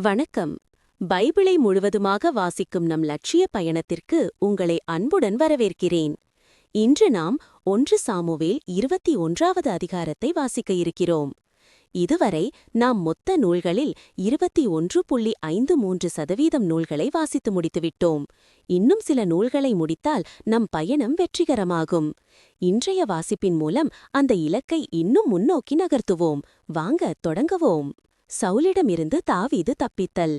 வணக்கம். பைபிளை முழுவதுமாக வாசிக்கும் நம் லட்சிய பயணத்திற்கு உங்களை அன்புடன் வரவேற்கிறேன். இன்று நாம் ஒன்று சாமுவேல் இருபத்தி ஒன்றாவது அதிகாரத்தை வாசிக்க இருக்கிறோம். இதுவரை நாம் மொத்த நூல்களில் இருபத்தி ஒன்று புள்ளி ஐந்து மூன்று சதவீதம் நூல்களை வாசித்து முடித்துவிட்டோம். இன்னும் சில நூல்களை முடித்தால் நம் பயணம் வெற்றிகரமாகும். இன்றைய வாசிப்பின் மூலம் அந்த இலக்கை இன்னும் முன்னோக்கி நகர்த்துவோம். வாங்க தொடங்குவோம். சவுலிடமிருந்து தாவீது தப்பித்தல்.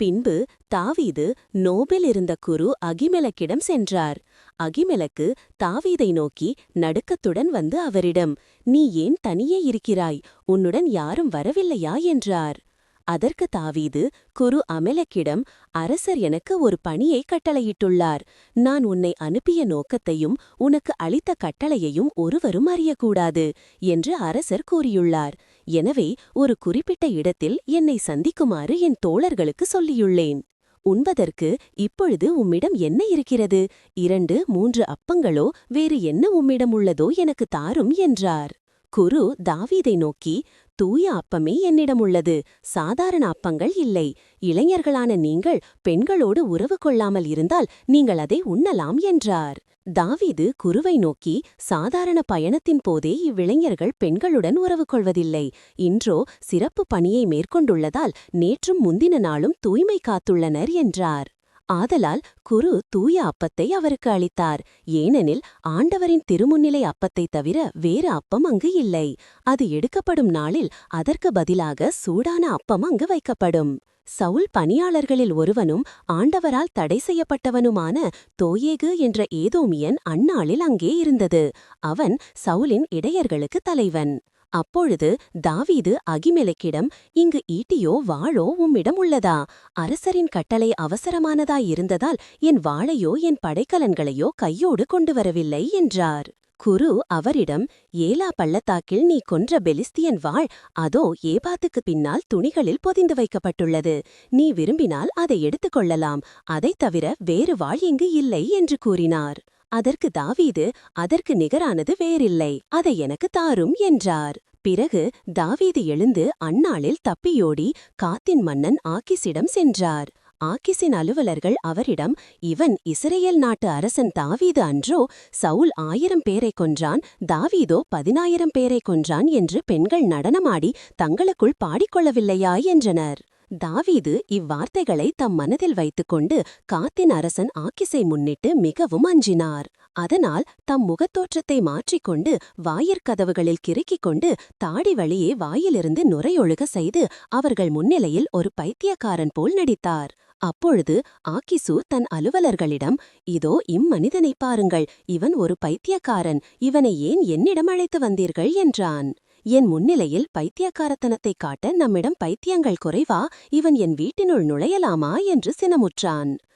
பின்பு தாவீது நோபில் இருந்த குரு அகிமெலக்கிடம் சென்றார். அகிமெலக்கு தாவீதை நோக்கி நடுக்கத்துடன் வந்து அவரிடம் நீ ஏன் தனியே இருக்கிறாய்? உன்னுடன் யாரும் வரவில்லையா? என்றார். அதற்கு தாவீது குரு அமெலக்கிடம் அரசர் எனக்கு ஒரு பணியை கட்டளையிட்டுள்ளார். நான் உன்னை அனுப்பிய நோக்கத்தையும் உனக்கு அளித்த கட்டளையையும் ஒருவரும் அறியக்கூடாது என்று அரசர் கூறியுள்ளார். எனவே ஒரு குறிப்பிட்ட இடத்தில் என்னை சந்திக்குமாறு என் தோழர்களுக்கு சொல்லியுள்ளேன். உண்பதற்கு இப்பொழுது உம்மிடம் என்ன இருக்கிறது? இரண்டு மூன்று அப்பங்களோ வேறு என்ன உம்மிடம் உள்ளதோ எனக்கு தாரும் என்றார். குரு தாவீதை நோக்கி தூய அப்பமே என்னிடம் உள்ளது. சாதாரண அப்பங்கள் இல்லை. இளைஞர்களான நீங்கள் பெண்களோடு உறவு கொள்ளாமல் இருந்தால் நீங்கள் அதை உண்ணலாம் என்றார். தாவீது குருவை நோக்கி சாதாரண பயணத்தின் போதே இவ்விளைஞர்கள் பெண்களுடன் உறவு கொள்வதில்லை. இன்றோ சிறப்பு பணியை மேற்கொண்டுள்ளதால் நேற்றும் முந்தின நாளும் தூய்மை காத்துள்ளனர் என்றார். ஆதலால் குரு தூய அப்பத்தை அவருக்கு அளித்தார். ஏனெனில் ஆண்டவரின் திருமுன்னிலை அப்பத்தைத் தவிர வேறு அப்பம் அங்கு இல்லை. அது எடுக்கப்படும் நாளில் அதற்கு பதிலாக சூடான அப்பம் அங்கு வைக்கப்படும். சவுல் பணியாளர்களில் ஒருவனும் ஆண்டவரால் தடை செய்யப்பட்டவனுமான தோயேகு என்ற ஏதோமியன் அந்நாளில் அங்கே இருந்தது. அவன் சவுலின் இடையர்களுக்கு தலைவன். அப்பொழுது தாவீது அகிமெலக்கிடம் இங்கு ஈட்டியோ வாழோ உம்மிடம் உள்ளதா? அரசரின் கட்டளை அவசரமானதாயிருந்ததால் என் வாழையோ என் படைக்கலன்களையோ கையோடு கொண்டு வரவில்லை என்றார். குரு அவரிடம் ஏலா பள்ளத்தாக்கில் நீ கொன்ற பெலிஸ்தியன் வாழ் அதோ ஏபாத்துக்கு பின்னால் துணிகளில் பொதிந்து வைக்கப்பட்டுள்ளது. நீ விரும்பினால் அதை எடுத்துக் கொள்ளலாம் அதைத் தவிர வேறு வாழ் இங்கு இல்லை என்று கூறினார். அதற்கு தாவீது அதற்கு நிகரானது வேறில்லை. அதை எனக்கு தாரும் என்றார். பிறகு தாவீது எழுந்து அந்நாளில் தப்பியோடி காத்தின் மன்னன் ஆக்கிஸிடம் சென்றார். ஆக்கிஸின் அலுவலர்கள் அவரிடம் இவன் இஸ்ரேல் நாட்டு அரசன் தாவீது அன்றோ சவுல் ஆயிரம் பேரைக் கொன்றான் தாவீதோ பதினாயிரம் பேரைக் கொன்றான் என்று பெண்கள் நடனமாடி தங்களுக்குள் பாடிக்கொள்ளவில்லையா? என்றனர். தாவீது இவ்வார்த்தைகளை தம் மனதில் வைத்துக்கொண்டு காத்தின் அரசன் ஆக்கிசை முன்னிட்டு மிகவும் அஞ்சினார். அதனால் தம் முகத்தோற்றத்தை மாற்றிக்கொண்டு வாயிற்கதவுகளில் கிறுக்கிக் கொண்டு தாடி வழியே வாயிலிருந்து நுரையொழுக செய்து அவர்கள் முன்னிலையில் ஒரு பைத்தியக்காரன் போல் நடித்தார். அப்பொழுது ஆக்கிசு தன் அலுவலர்களிடம் இதோ இம்மனிதனைப் பாருங்கள் இவன் ஒரு பைத்தியக்காரன் இவனை ஏன் என்னிடம் அழைத்து வந்தீர்கள்? என்றான். என் முன்னிலையில் பைத்தியக்காரத்தனத்தைக் காட்ட நம்மிடம் பைத்தியங்கள் குறைவா? இவன் என் வீட்டினுள் நுழையலாமா? என்று சினமுற்றான்.